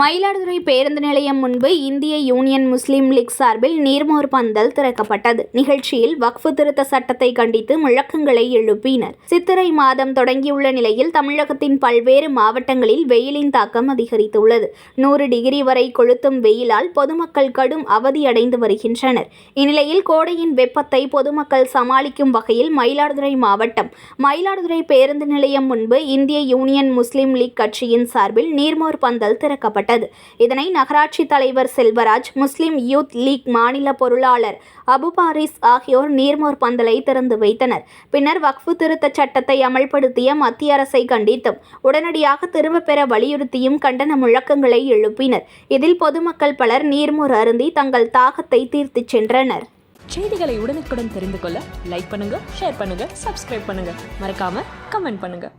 மயிலாடுதுறை பேருந்து நிலையம் முன்பு இந்திய யூனியன் முஸ்லீம் லீக் சார்பில் நீர்மோர் பந்தல் திறக்கப்பட்டது. நிகழ்ச்சியில் வக்ஃபு திருத்த சட்டத்தை கண்டித்து முழக்கங்களை எழுப்பினர். சித்திரை மாதம் தொடங்கியுள்ள நிலையில் தமிழகத்தின் பல்வேறு மாவட்டங்களில் வெயிலின் தாக்கம் அதிகரித்துள்ளது. நூறு டிகிரி வரை கொளுத்தும் வெயிலால் பொதுமக்கள் கடும் அவதியடைந்து வருகின்றனர். இந்நிலையில் கோடையின் வெப்பத்தை பொதுமக்கள் சமாளிக்கும் வகையில் மயிலாடுதுறை மாவட்டம் மயிலாடுதுறை பேருந்து நிலையம் முன்பு இந்திய யூனியன் முஸ்லீம் லீக் கட்சியின் சார்பில் நீர்மோர் பந்தல் திறக்கப்பட்டது. இதனை நகராட்சி தலைவர் செல்வராஜ் முஸ்லிம் யூத் லீக் மாநில பொருளாளர் அபுபாரிஸ் ஆகியோர் நீர்மோர் பந்தலை திறந்து வைத்தனர். பின்னர் வக்ஃபு திருத்தச் சட்டத்தை அமல்படுத்திய மத்திய அரசை கண்டித்தும் உடனடியாக திரும்பப் பெற வலியுறுத்தியும் கண்டன முழக்கங்களை எழுப்பினர். இதில் பொதுமக்கள் பலர் நீர்மோர் அருந்தி தங்கள் தாகத்தை தீர்த்துச் சென்றனர். செய்திகளை உடனுக்குடன் தெரிந்து கொள்ள லைக் பண்ணுங்க ஷேர் பண்ணுங்க சப்ஸ்கிரைப் பண்ணுங்க. மறக்காம கமெண்ட் பண்ணுங்க.